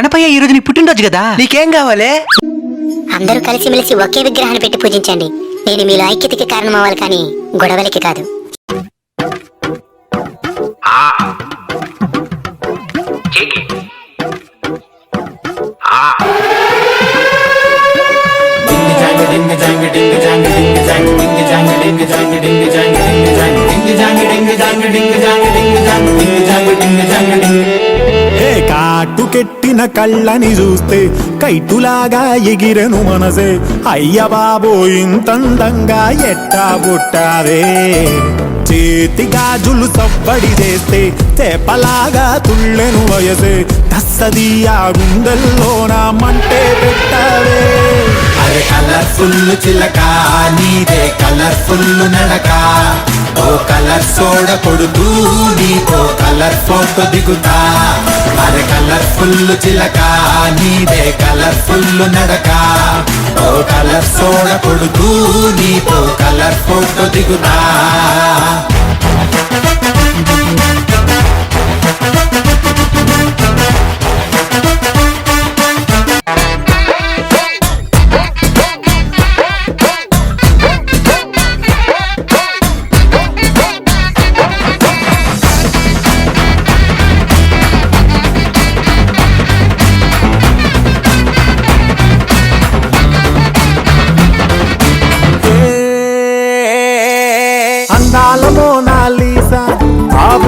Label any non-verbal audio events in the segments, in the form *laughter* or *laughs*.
గణపయ్య ఈ రోజు నీ పుట్టినరోజు కదా నీకేం కావాలి అందరూ కలిసిమెలిసి ఒకే విగ్రహాన్ని పెట్టి పూజించండి నేను మీలో ఐక్యతకి కారణమవ్వాలి కానీ గొడవలకి కాదు కట్టుకెట్టిన కళ్ళని చూస్తే కైటులాగా ఎగిరెను మనసే. అయ్య బాబో ఇంతందంగా ఎట్టా పుట్టావే? చేతి గాజులు సవ్వడి చేస్తే చేపలాగా తుళ్ళెను వయసే. తస్సది ఆ గుండెల్లో నా మంటే పెట్టావే. అరే కలర్ఫుల్ చిలక నీదే కలర్ఫుల్ నడక ఓ కలర్ సోడ కొడుతూ నీతో కలర్ ఫోటో దిగుతా. అరే కలర్ఫుల్ చిలక నీదే కలర్ఫుల్ నడక. ఓ కలర్ సోడ కొడుకు నీతో కలర్ ఫోటో దిగుతా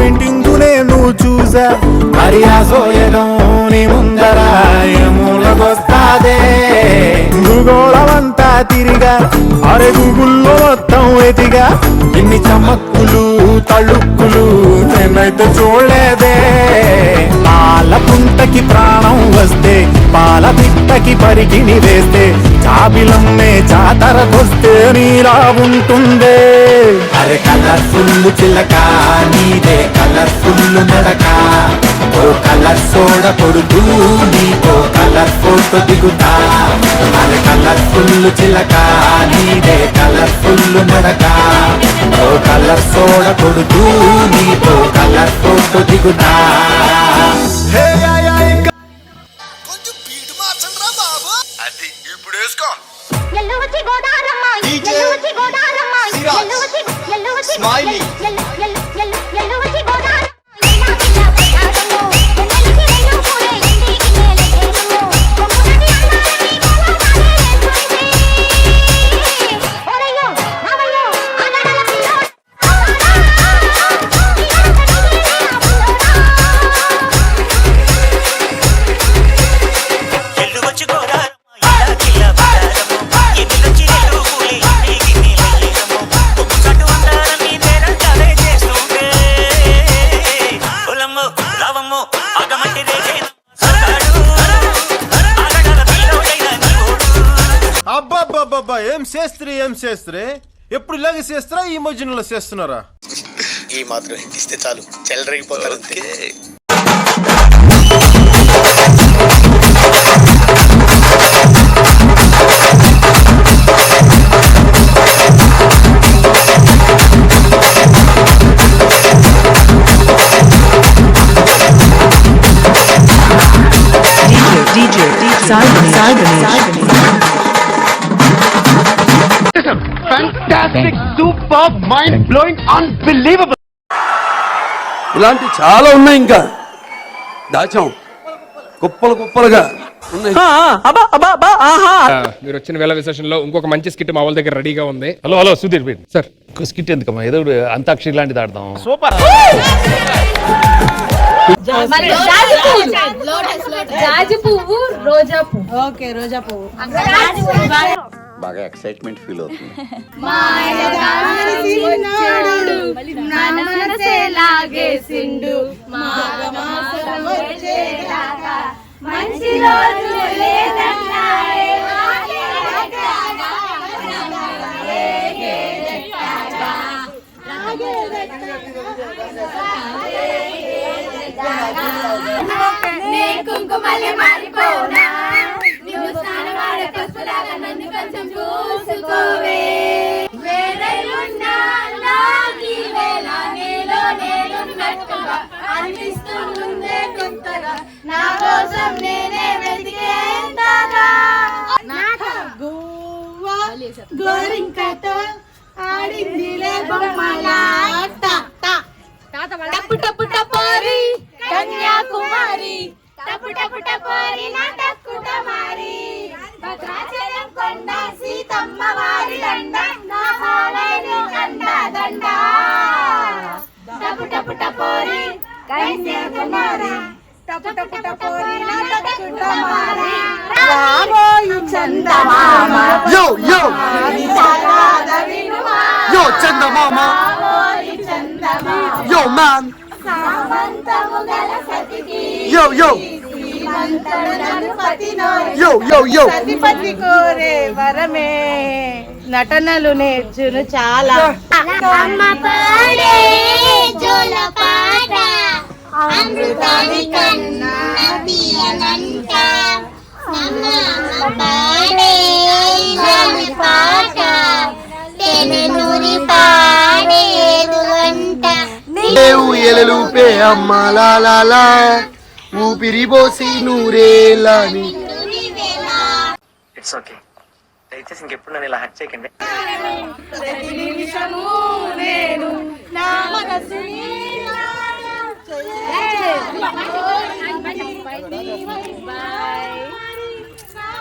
ఆ నేను చూసా? మరి ఆ సోయడం నీ ముందర మూలకొస్తాదే భూగోళమంతా తిరిగా అరే గూగుల్లో మొత్తం ఎదిగా ఇన్ని చమక్కులు తళుక్కులు నేనైతే చూడలేదే. పాల పుంటకి ప్రాణం వస్తే పాల పిట్టకి పరికిని వేస్తే చాబిలమ్మే జాతరకొస్తే నీలా ఉంటుందే అరే కలర్ఫుల్ చిలక నీదే కలర్ఫుల్ నడక ఓ కలర్ సోడ కొడుతూ నీకో కలర్ ఫోటో దిగుతా. అరే కలర్ఫుల్ చిలక నీదే కలర్ఫుల్ నడక ఓ కలర్ సోడ కొడుతూ నీకో కలర్ ఫోటో దిగుతా. అబ్బాబ్బాబ్బా ఏం చేస్త్రీ ఏం చేస్త్రీ ఎప్పుడు ఇలాగే చేస్తారా ఈ మధ్యలో చేస్తున్నారా? ఈ మాత్రం ఇస్తే చాలు. చెల్లరగిపోతారు అంతే ఇలాంటి చాలా ఉన్నాయి ఇంకా. దాచాం. కుప్పలు కుప్పలుగా ఉన్నాయి. మీరు వచ్చిన వేళ విశేషంలో ఇంకొక మంచి స్కిట్ మా వాళ్ళ దగ్గర రెడీగా ఉంది. Hello hello Sudheer sir. Skit ఎందుకమ్మా? ఏదో అంతాక్షరి లాంటిది ఆడదాం. జాజి పువ్వు. రోజా పువ్వు. ఓకే రోజా పువ్వు. బాగా ఎక్సైట్మెంట్ ఫీల్ అవుతుంది మంచి రోజు కుంకుమల్లి మారిపోనా నన్ను కొంచెం చూసుకోవే వేరేలున్నా నాకి వేళ నేలో నేను అనిపిస్తుందే కొత్తగా. నా కోసం నేనే వెతికేంతగా. గువ్వ గోరింకతో ఆడిందిలే బొమ్మలాట టపు టపు టపోరి కన్యాకుమారి. టపు టపు టపోరి నా టక్కుట మారి. సీతమ్మ వారి దండ నా హాలేని అండ దండ. టపు టపు టపోరి కన్యాకుమారి టపు టపు టపోరి నా టక్కుట మారి రాబోయు చందమామ. యో యో. యో చందమామ. చందమామ. యో మ్యాన్ సామంతము గల సతికి. యో యో. సతిపతి కోరే వరమే. నటనలు నేర్చును చాలా. అమృతాని కన్నా తీయనంట. అమ్మ అమ్మ పాడే జోల పాట తెనూరి పాడేదు అంట లేవు ఎలలుపే అమ్మ లా లా. లా ఊపిరి పోసి నూరేలాని ఇట్స్ ఓకే దయచేసి ఇంకెప్పుడు నన్ను ఇలా హట్ చేయకండి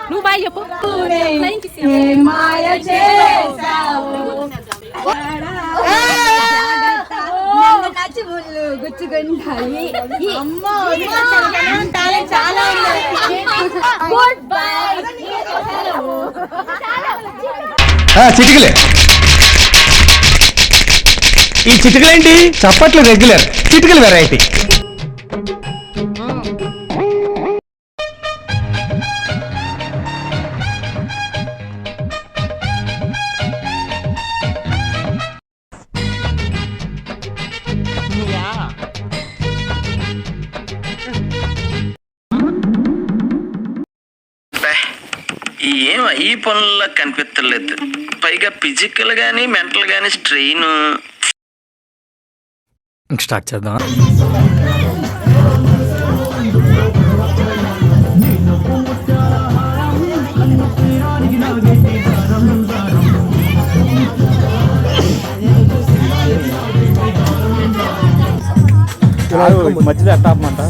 నువ్వు బాయ్ చెప్పు మాయ చేసావు ముళ్ళు గుచ్చుకుంటాయి అమ్మో చాలా గుడ్ బై చిటికలే. ఈ చిటికలేంటి? చప్పట్లు రెగ్యులర్. చిటికలు వెరైటీ కనిపించలేదు పైగా ఫిజికల్ గానీ మెంటల్ గానీ స్ట్రెయిన్ స్టార్ట్ చేద్దాం. మధ్యలో ఎట్టాపమంట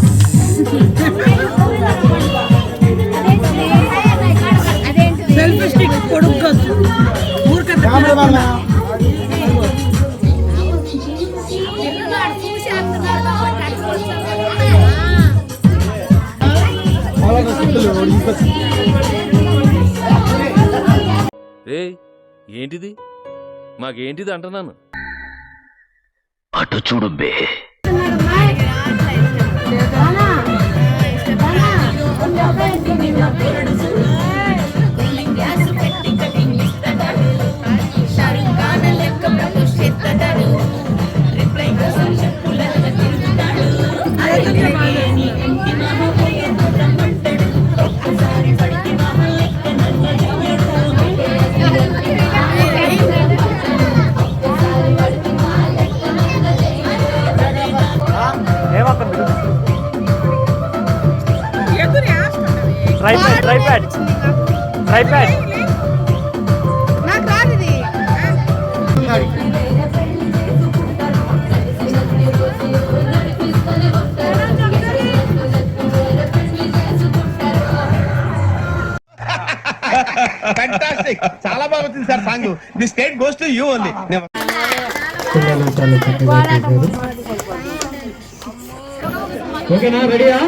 ఏ ఏంటిది మాకేంటిది అంటున్నాను అటు చూడు బే tripod tripod tripod the state goes to you only ఓకేనా? రెడీయా?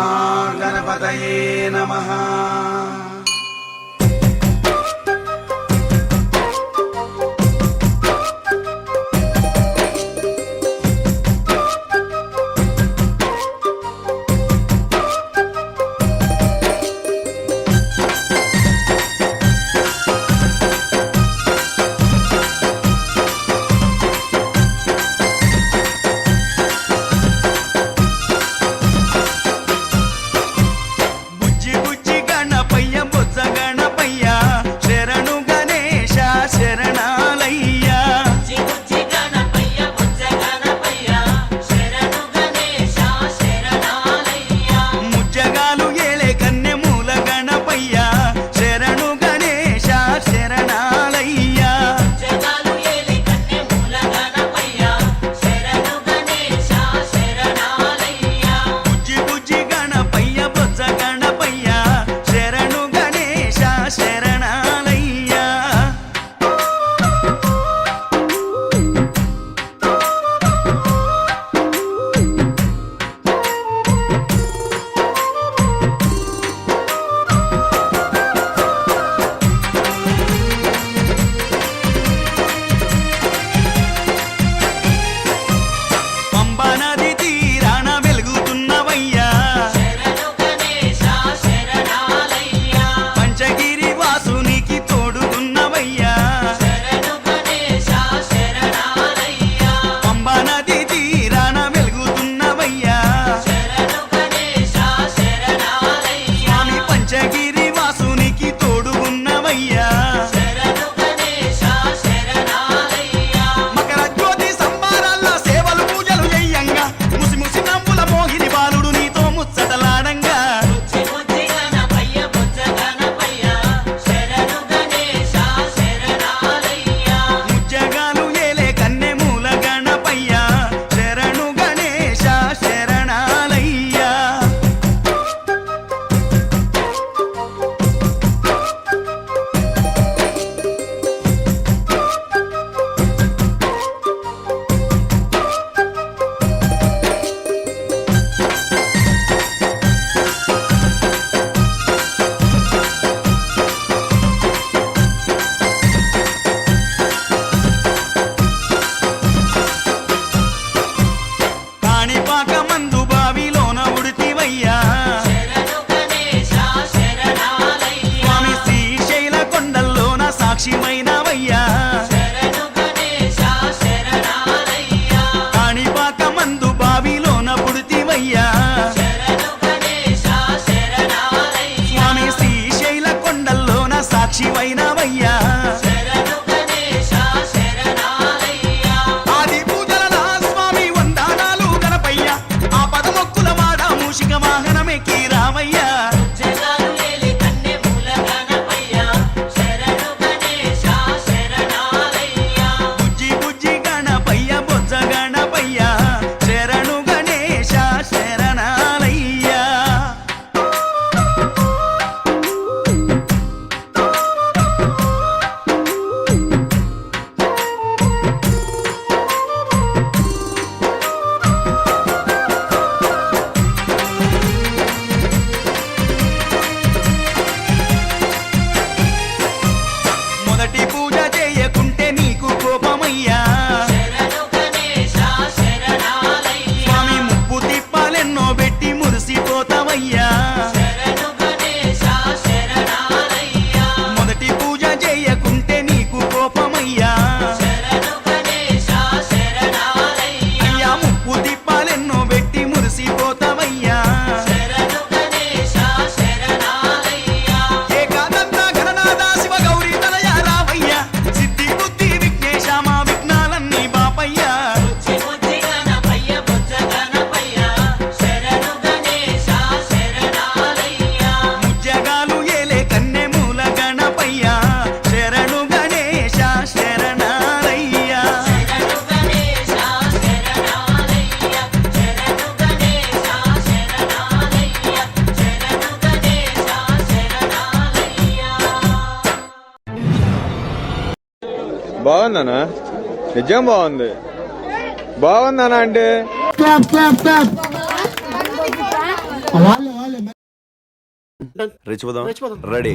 మహాగణపతయే నమః. నిజం బాగుంది. బాగుందనా అంటే? Ready.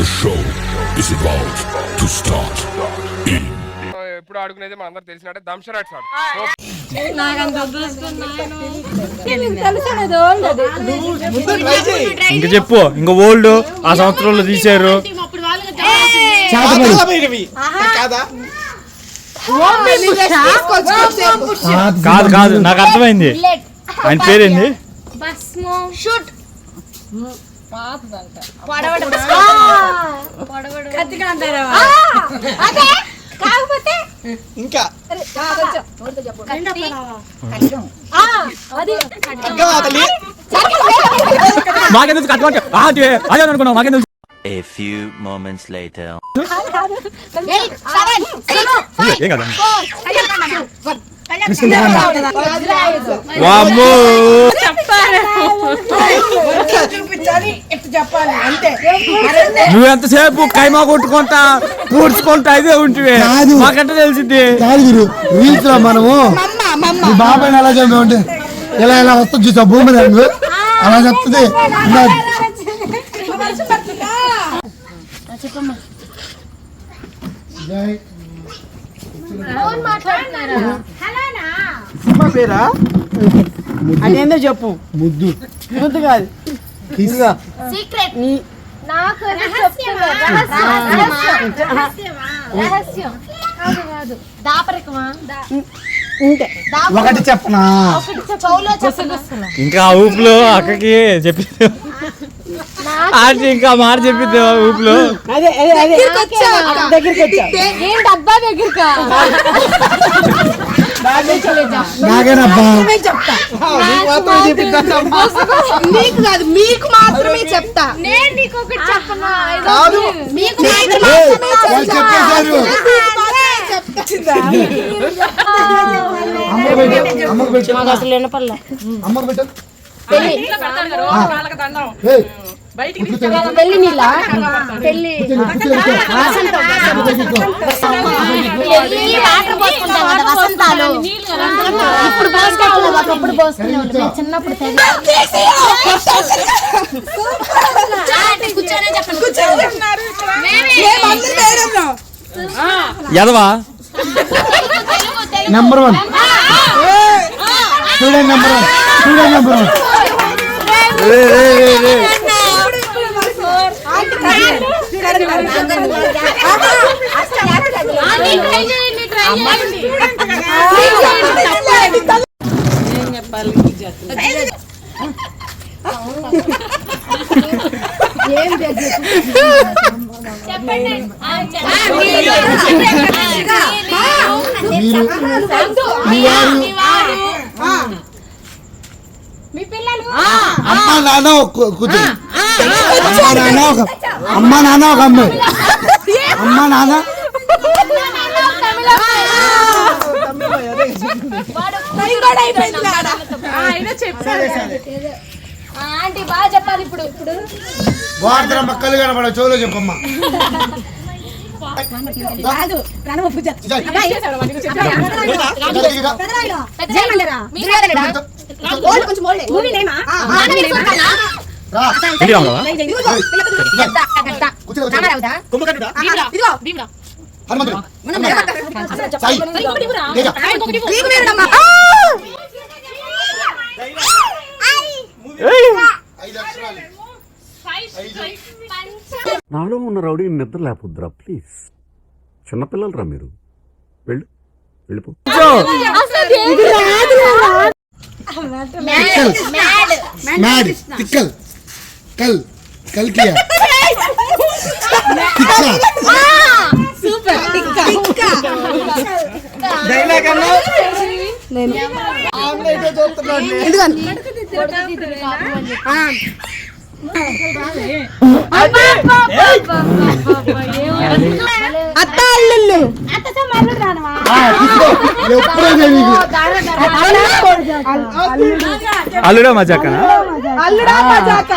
The show is about to start in ఎప్పుడు ఆడుకునేది మన అందరు తెలిసినట్టే దంషరాట్స్ ఆడు ఇంక చెప్పు ఇంక ఓల్డ్ ఆ సంవత్సరంలో తీశారు. కాదు కాదు నాకు అర్థమైంది. ఆయన పేరేంది? ఇంకా మాకెందుకు కట్టుకోండి అదే అనుకున్నాం మాకెందుకు A few moments later. ఏం కదా వామ్మో నువ్వెంతసేపు కైమా కొట్టుకుంటా పూడ్చుకుంటా ఇదే ఉంటుంది మాకెట్ట తెలిసింది రీల్స్లో మనము. బాబాయ్ ఎలా చెప్పి ఇలా ఇలా వస్తా చూసా భూమి నువ్వు అలా చెప్తుంది. ఇంకా సినిమా పేరా? అదేందో చెప్పు. ముద్దు. ముద్దు కాదు. సీక్రెట్. నాకు రహస్యమా? రహస్యం. కాదు కాదు. దాపరికమా? ఒకటి చెప్పనా? ఇంకా ఊపులో అక్కకి చెప్పింది ఆంటీ ఇంకా మాట చెప్పింది ఆ ఊపులో. కాదు మీకు మాత్రమే చెప్తా. నేను నీకు ఒకటి చెప్పనా మీకు ఏయ్, వాళ్ళు అమ్మకు పెట్టు పెళ్ళి నీళ్ళ పెళ్ళి వాటర్ పోసుకుంటాం కదా వసంతాలు ఇప్పుడు పోసుకోవాలి ఒకప్పుడు పోసుకునేవాళ్ళు మేము చిన్నప్పుడు తెగ- కూర్చోనే చెప్పండి ఎదవా number one student number one student number one మీరు మీ అమ్మ నాన్న ఒక కూతురు అమ్మ నాన్న ఒక అమ్మ నాన్న ఒక అమ్మాయి అమ్మ నాన్న. ఆంటీ బాగా చెప్పాలి ఇప్పుడు ఇప్పుడు. వార్తల మక్కలు కనబడ చెవులో చెప్పమ్మా. హనుమంతుడు సాయి లేక. ఐదు అక్షరాలు. నాలో ఉన్న రౌడీ నిద్ర లేకపోద్దురా ప్లీజ్ చిన్నపిల్లలు రా మీరు? వెళ్ళు. వెళ్ళిపో. తిక్కల్. కల్. డైలాగ్ అన్నా? మళ్ళీ ఎప్పుడైనా నీకు అల్లుడా మజాకనా? మజాక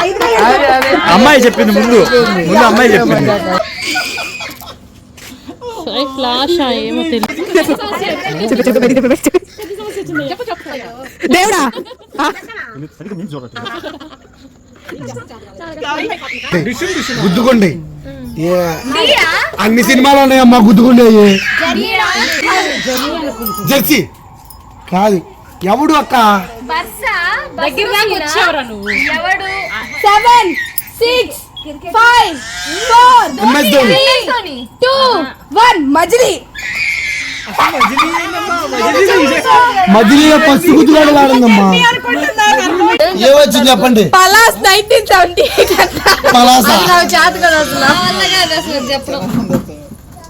అమ్మాయి చెప్పింది ముందు. ముందు అమ్మాయి చెప్పింది. దేవుడా. గుద్దుకోండి. ఏ, అన్ని సినిమాలు ఉన్నాయమ్మా గుద్దుకుండే జెర్సీ. కాదు. ఎవడు అక్క? Seven six five four two one Majili. గుద్దుగాడు వాడిందమ్మా ఏమొచ్చింది చెప్పండి పలాస్. నైన్టీన్ సెవెంటీ పలాస కదా అసలు.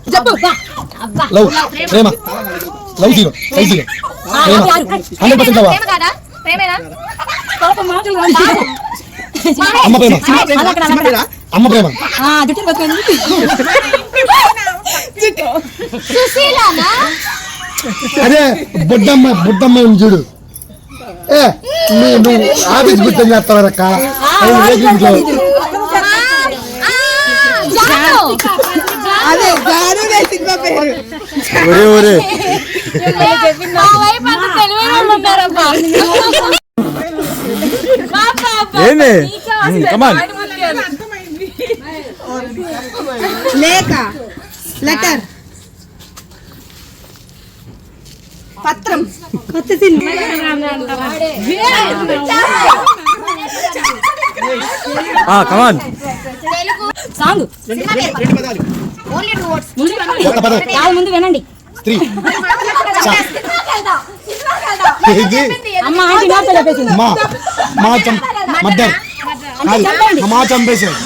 చెప్పు. లవ్ ప్రేమ. Love zero love zero. ప్రేమ. Hundred percent love. అమ్మ ప్రేమ. అమ్మ ప్రేమ. అదే బుడ్డమ్మ బుడ్డమ్మ చూడు. ఏ నువ్వు ఆఫీస్ గుర్తం చేస్తావరక్క అదే జాను. సినిమా పేరు. ఒరే ఒరే మా వైపు అంత తెలివైన వాళ్ళు ఉన్నారబ్బా ఏంది కమాన్ లేఖ లెటర్ పత్రం కొత్త సినిమా కమాన్ సాంగ్ ముందు వినండి అమ్మ ఆంటీ మద్దర్ మమ్మా చంపేశారు.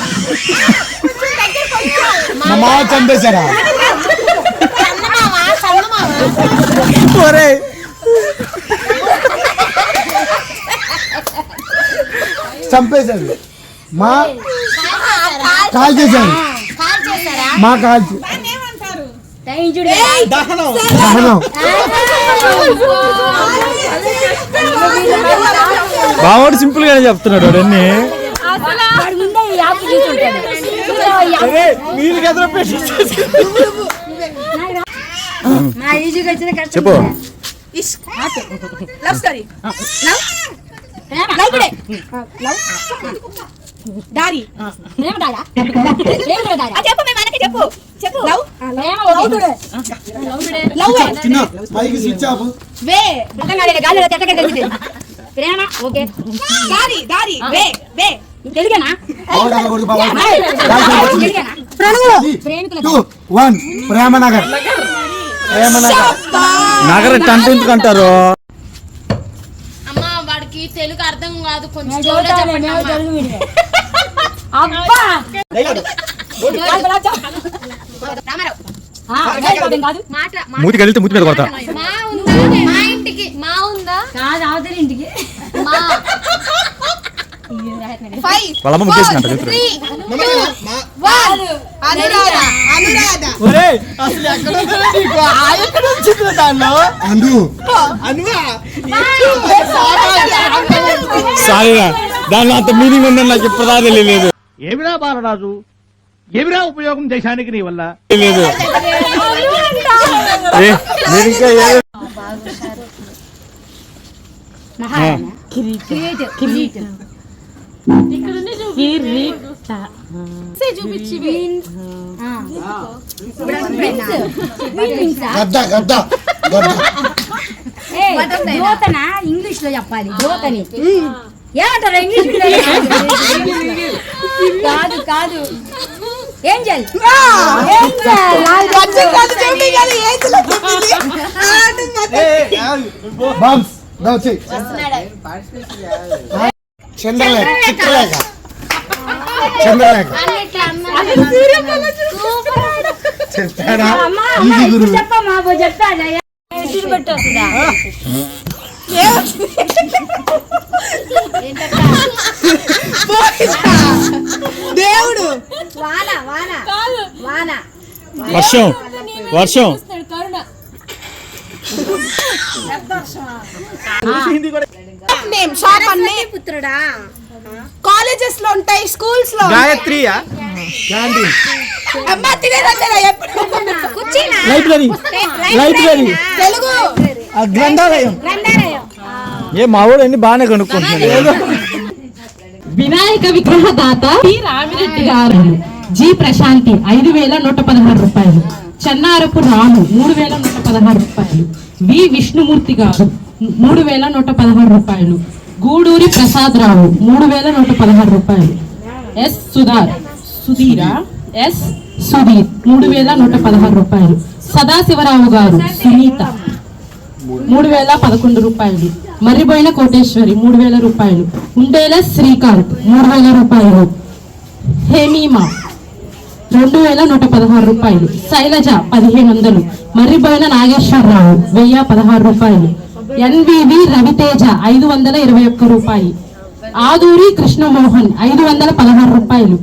మమ్మా చంపేశారా? ఒరే చంపేశారు. మా కాల్ చేశారు. మా కాల్ దహనం. బావాడు సింపుల్ గానే చెప్తున్నాడు అన్నీ. వాడి ముందే ఈ యాప్ చూసుంటాడు ఈ యాప్ మీరు ఎదురు పెట్టి నా ఈజీగా వచ్చిన కష్టం చెప్పు love story love love today love దారి ప్రేమ దారా ప్రేమ దారా చెప్పు మేము మనకి చెప్పు చెప్పు లవ్ ప్రేమ love today love today love చిన్న పైకి స్విచ్ ఆఫ్ వే అర్థం కాలేదు గాలిలో తెట్టక తెలిసింది ప్రేమ ఓకే దారి దారి way way one Premnagar. Premnagar. నగర టంట ఎందుకు అంటారు? అమ్మ వాడికి తెలుగు అర్థం కాదు. కొంచెం *laughs* మూతికి వెళ్తే మూతి మీద కొడతా. మా ఉందా? మా ఇంటికి మా ఉందా? కాదు అవతలి ఇంటికి. మా. *laughs* ఫైవ్ వాళ్ళ అమ్మ ముగ్గేసిందంట చెప్తారు అనురాధ అనురాధ. అసలు ఎక్కడ ఉందో నీకు? ఆ ఎక్కడ వచ్చింది దానిలో అందు అనువా? సారీరా దానిలో అంత మీనింగ్ ఉందని నాకు తెలియలేదు. ఏమిరా బాలరాజు? ఏమిరా ఉపయోగం దేశానికి నీ వల్ల? మహారాణా. కిరీట్ కిరీట్ గద్ద గద్ద గద్ద జ్యోతన ఇంగ్లీష్లో చెప్పాలి జ్యోతని ఏమంటారు ఇంగ్లీష్ కాదు కాదు ఏంజల్ చంద్రలేఖ చిత్రలేఖ చంద్రలేఖ. చెప్తాడా? గురువు. దేవుడు. వాన వాన. వాన. వర్షం వర్షం. నేమ్ షాప్ అన్ని పుత్రుడా. కాలేజెస్లో ఉంటాయి స్కూల్స్లో గాయత్రియా? క్యాంటీన్ అమ్మా ఎప్పుడు? కుర్చీనా లైబ్రరీ లైబ్రరీ తెలుగు. గ్రంథాలయం. గ్రంథాలయం. ఏ మా వాడు అన్ని బాగానే కనుక్కుంటున్నాడు వినాయక విగ్రహ దాత పి రామిరెడ్డి గారు. జి. ప్రశాంతి ఐదు వేల నూట పదహారు రూపాయలు. చెన్నారపు రాము మూడు వేల నూట పదహారు రూపాయలు. వి. విష్ణుమూర్తి గారు మూడు వేల నూట పదహారు రూపాయలు. గూడూరి ప్రసాద్ రావు మూడు వేల నూట పదహారు రూపాయలు. ఎస్ సుధార్ సుధీరా ఎస్ సుధీర్ మూడు వేల నూట పదహారు రూపాయలు. సదాశివరావు గారు సునీత మూడు వేల పదకొండు రూపాయలు. మర్రిబోయిన కోటేశ్వరి మూడు వేల రూపాయలు. ఉండేల శ్రీకాంత్ మూడు వేల రూపాయలు. హేమీమా రెండు వేల నూట పదహారు రూపాయలు. శైలజ పదిహేను వందలు. మర్రిబోయిన నాగేశ్వరరావు వెయ్యి పదహారు రూపాయలు. ఎన్వివి రవితేజ ఐదు వందల ఇరవై ఒక్క రూపాయి ఆదూరి కృష్ణమోహన్ ఐదు వందల పదహారు రూపాయలు.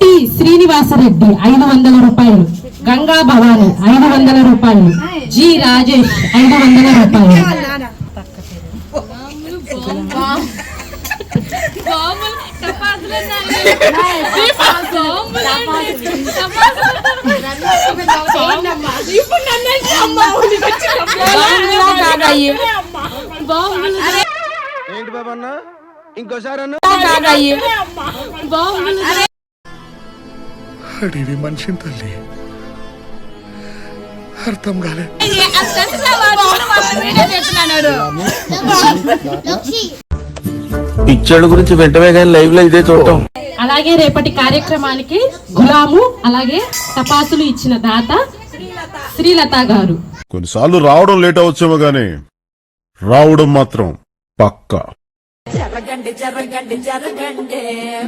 టి శ్రీనివాసరెడ్డి ఐదు వందల రూపాయలు. గంగా భవాని ఐదు వందల రూపాయలు. జి రాజేష్ ఐదు వందల రూపాయలు. ఏంటి బాబా అన్న? ఇంకోసారి అన్న. అడివి మనిషిని తల్లి. అర్థం కాలే. పిక్చర్ల గురించి వెంటనే కానీ లైవ్లో ఇదే చూడటం. అలాగే రేపటి కార్యక్రమానికి గులాము అలాగే తపాసులు ఇచ్చిన దాత శ్రీలత గారు. కొన్నిసార్లు రావడం లేట్ అవచ్చేమో గానీ రావడం మాత్రం పక్కా. జరగండి జరగండి జరగండి.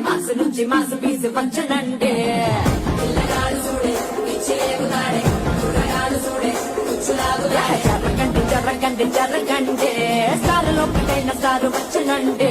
మాసు నుంచి మాసు పీసు పంచనండి పిల్లగాడు చూడే కుర్రగాడు చూడే పిచ్చిలాగుతాడే జరగండి జరగండి జరగండి సారులో సారు వచ్చనండి.